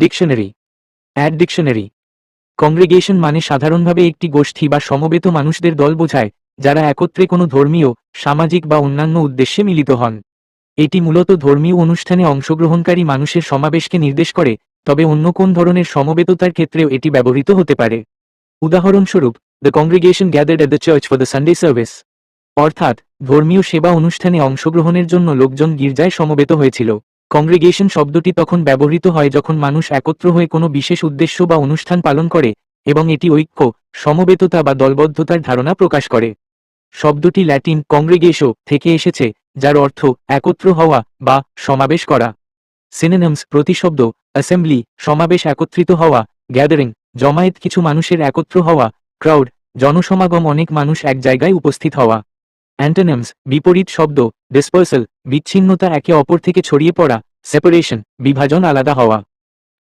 Dictionary. Add dictionary congregation মানে সাধারণভাবে একটি গোষ্ঠী বা সমবেত মানুষদের দল বোঝায়, যারা একত্রে কোনো ধর্মীয়, সামাজিক বা অন্যান্য উদ্দেশ্যে মিলিত হন। এটি মূলত ধর্মীয় অনুষ্ঠানে অংশগ্রহণকারী মানুষের সমাবেশকে নির্দেশ করে, তবে অন্য কোন ধরনের সমবেততার ক্ষেত্রেও এটি ব্যবহৃত হতে পারে। উদাহরণস্বরূপ the congregation gathered at the church for the Sunday service অর্থাৎ, ধর্মীয় সেবা অনুষ্ঠানে অংশগ্রহণের জন্য লোকজন গির্জায় সমবেত হয়েছিল। কংগ্রেগেশন শব্দটি তখন ব্যবহৃত হয় যখন মানুষ একত্র হয়ে কোনো বিশেষ উদ্দেশ্য বা অনুষ্ঠান পালন করে এবং এটি ঐক্য, সমবেততা বা দলবদ্ধতার ধারণা প্রকাশ করে। শব্দটি ল্যাটিন কংগ্রেগেশো থেকে এসেছে, যার অর্থ একত্র হওয়া বা সমাবেশ করা। সিনেনমস প্রতিশব্দ অ্যাসেম্বলি সমাবেশ, একত্রিত হওয়া গ্যাদারিং জমায়েত, কিছু মানুষের একত্র হওয়া ক্রাউড জনসমাগম, অনেক মানুষ এক জায়গায় উপস্থিত হওয়া। অ্যান্টোনিমস বিপরীত শব্দ ডিসপার্সাল বিচ্ছিন্নতা একে অপর থেকে ছড়িয়ে পড়া সেপারেশন বিভাজন আলাদা হওয়া।